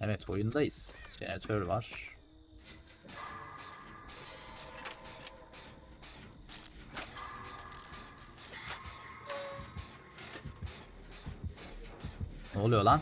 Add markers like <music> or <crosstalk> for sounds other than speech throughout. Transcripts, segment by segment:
Evet oyundayız. Jeneratör var. Ne oluyor lan?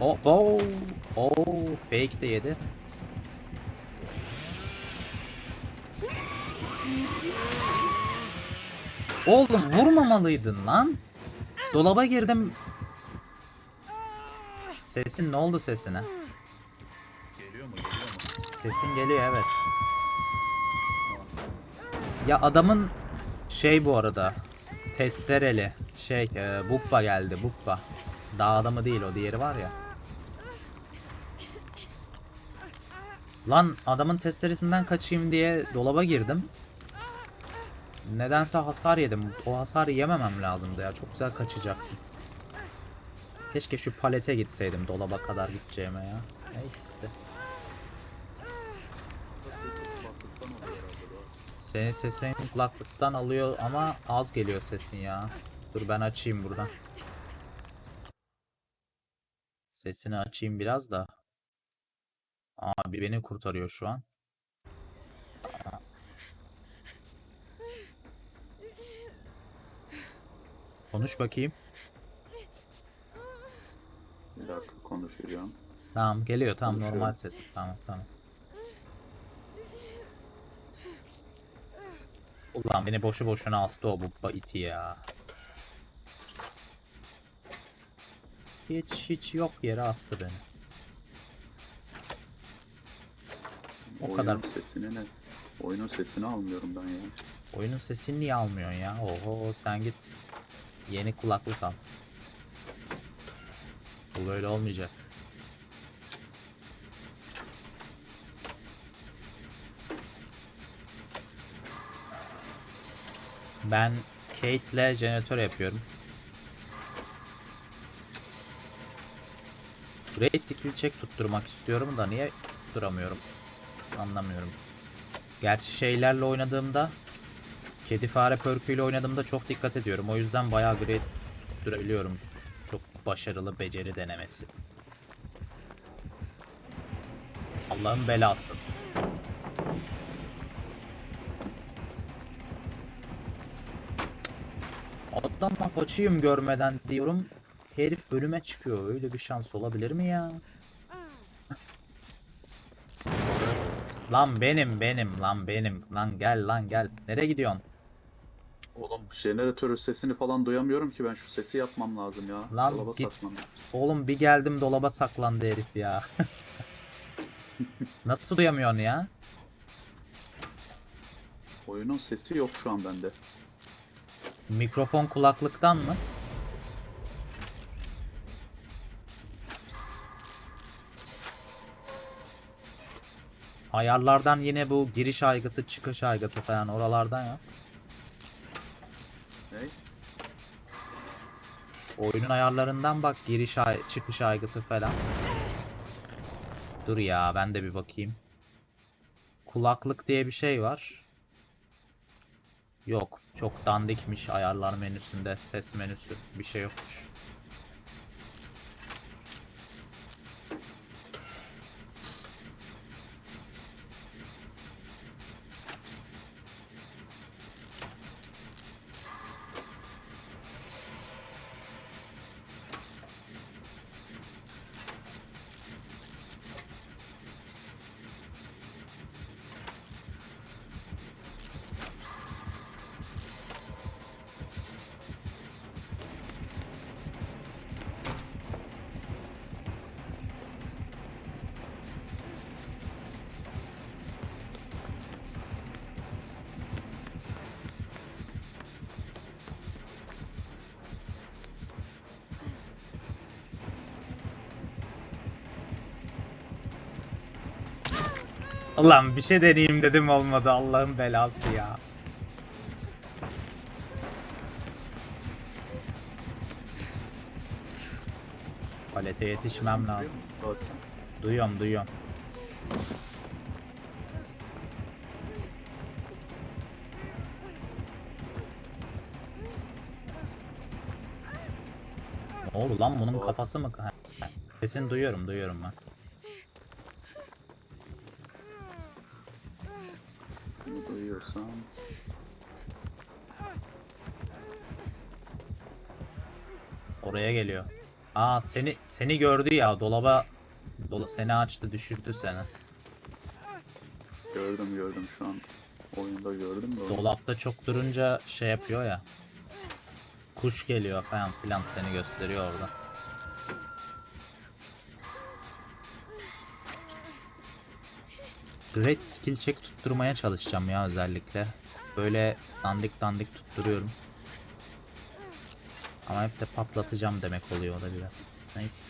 Oh, oh, oh, fake de yedi. Oğlum vurmamalıydın lan. Dolaba girdim. Sesin ne oldu sesine? Geliyor mu? Geliyor mu? Sesin geliyor evet. Ya adamın şey bu arada testereli şey e, Buppa geldi Buppa. Dağ adamı değil o diğeri var ya. Lan adamın testeresinden kaçayım diye dolaba girdim. Nedense hasar yedim. O hasarı yememem lazımdı ya. Çok güzel kaçacaktım. Keşke şu palete gitseydim dolaba kadar gideceğime ya. Neyse. Senin sesin kulaklıktan alıyor ama az geliyor sesin ya. Dur ben açayım buradan. Sesini açayım biraz da. Abi beni kurtarıyor şu an. Konuş bakayım. Bir dakika konuşacağım. Tamam geliyor tam Konuşuyorum. normal sesim. Tamam tamam. Ulan beni boşu boşuna astı o bubba iti ya. Hiç hiç yok yere astı beni. O Oyunun kadar. sesini ne? Oyunun sesini almıyorum ben ya. Oyunun sesini niye almıyorsun ya? Oho sen git. Yeni kulaklık al. Bu böyle olmayacak. Ben Kate'le jeneratör yapıyorum. Great skill check tutturmak istiyorum da niye tutturamıyorum? Anlamıyorum. Gerçi şeylerle oynadığımda Kedi fare perküyle oynadığımda çok dikkat ediyorum. O yüzden bayağı great tutturabiliyorum. Başarılı beceri denemesi. Allah'ın belası. Adama kaçayım görmeden diyorum. Herif ölüme çıkıyor. Öyle bir şans olabilir mi ya? Lan benim benim lan benim. Lan gel lan gel. Nereye gidiyorsun? Oğlum jeneratörün sesini falan duyamıyorum ki ben şu sesi yapmam lazım ya. Lan Dolaba git. saklandım. Oğlum bir geldim dolaba saklandı herif ya. <laughs> Nasıl duyamıyorsun ya? Oyunun sesi yok şu an bende. Mikrofon kulaklıktan mı? Ayarlardan yine bu giriş aygıtı, çıkış aygıtı falan oralardan ya. Oyunun ayarlarından bak giriş ay çıkış aygıtı falan. Dur ya ben de bir bakayım. Kulaklık diye bir şey var. Yok çok dandikmiş ayarlar menüsünde ses menüsü bir şey yokmuş. Ulan bir şey deneyeyim dedim olmadı Allah'ın belası ya. Palete yetişmem lazım. Duyuyorum duyuyorum. Ne oldu lan bunun kafası mı? Sesini duyuyorum duyuyorum ben. Seni duyuyorsam. Oraya geliyor. Aa seni seni gördü ya dolaba dola, seni açtı düşürdü seni. Gördüm gördüm şu an. Oyunda gördüm de. Dolapta çok durunca şey yapıyor ya. Kuş geliyor falan filan seni gösteriyor orada. Great skill check tutturmaya çalışacağım ya özellikle. Böyle dandik dandik tutturuyorum. Ama hep de patlatacağım demek oluyor o da biraz. Neyse.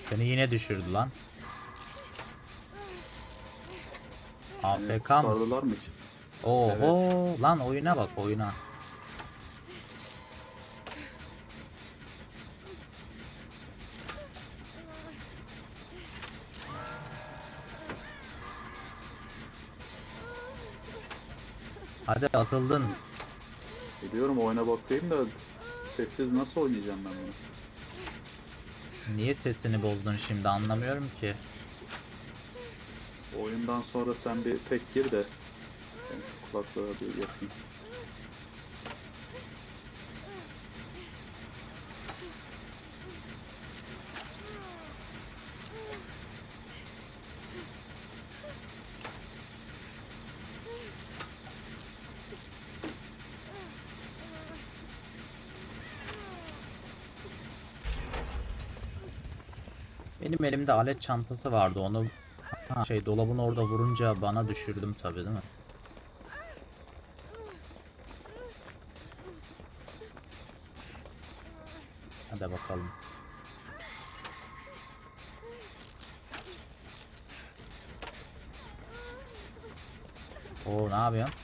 Seni yine düşürdü lan. AFK mısın? mı ki? Oho lan oyuna bak oyuna. Hadi asıldın. Biliyorum oyuna bakayım da sessiz nasıl oynayacağım ben bunu? Niye sesini bozdun şimdi anlamıyorum ki. Oyundan sonra sen bir tek gir de ben şu kulaklığı bir yapayım. Benim elimde alet çantası vardı onu ha, şey dolabın orada vurunca bana düşürdüm tabi değil mi? Hadi bakalım. Oo ne yapıyorsun?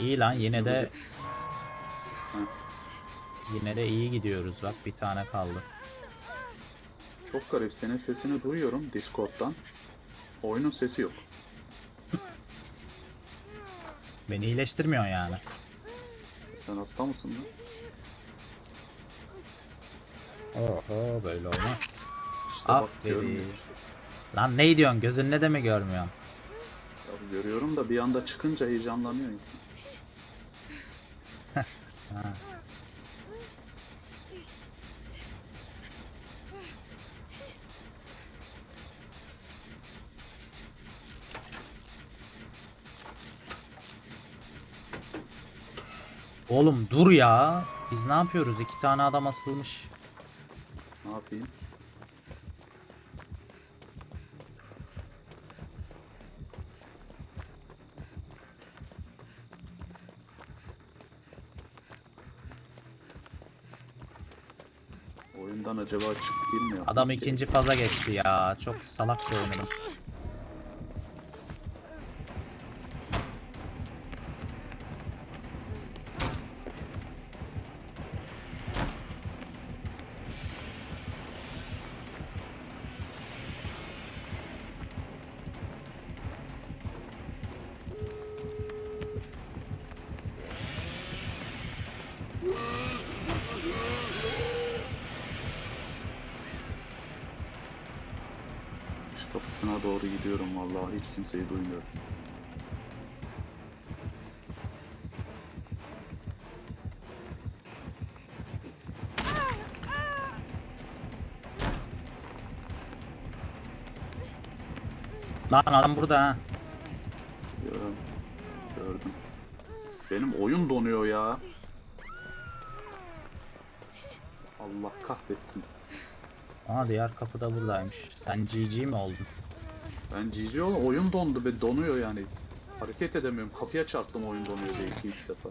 İyi lan yine de Yine de iyi gidiyoruz bak bir tane kaldı. Çok garip senin sesini duyuyorum Discord'dan. Oyunun sesi yok. Beni iyileştirmiyor yani. Sen hasta mısın lan? Oho böyle olmaz. İşte bak Aferin. görmüyorum. Lan ne diyorsun gözün ne de mi görmüyorsun? Ya görüyorum da bir anda çıkınca heyecanlanıyor insan. <laughs> Ha. Oğlum dur ya. Biz ne yapıyoruz? İki tane adam asılmış. Ne yapayım? Oyundan acaba çık bilmiyor. Adam ikinci faza geçti ya. Çok salakça oynadım. Şu kapısına doğru gidiyorum vallahi hiç kimseyi duymuyorum. Lan adam burada ha. Gördüm. Gördüm. Benim oyun donuyor ya. Allah kahretsin. Aa diğer kapı da buradaymış. Sen GG mi oldun? Ben GG ol oyun dondu ve donuyor yani. Hareket edemiyorum. Kapıya çarptım oyun donuyor diye 2-3 defa.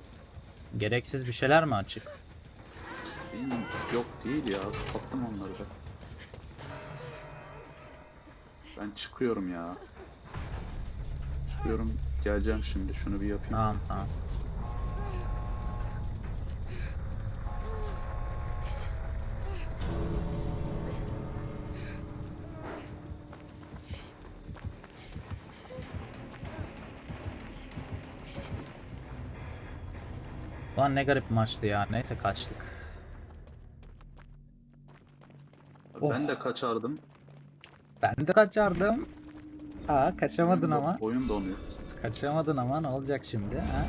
Gereksiz bir şeyler mi açık? Bilmiyorum, Yok değil ya. Kapattım onları da. Ben çıkıyorum ya. Çıkıyorum. Geleceğim şimdi. Şunu bir yapayım. Tamam tamam. Ulan ne garip maçtı ya. Neyse kaçtık. Ben de kaçardım. Ben de kaçardım. Aa kaçamadın ama. Oyun donuyor. Kaçamadın ama ne olacak şimdi ha?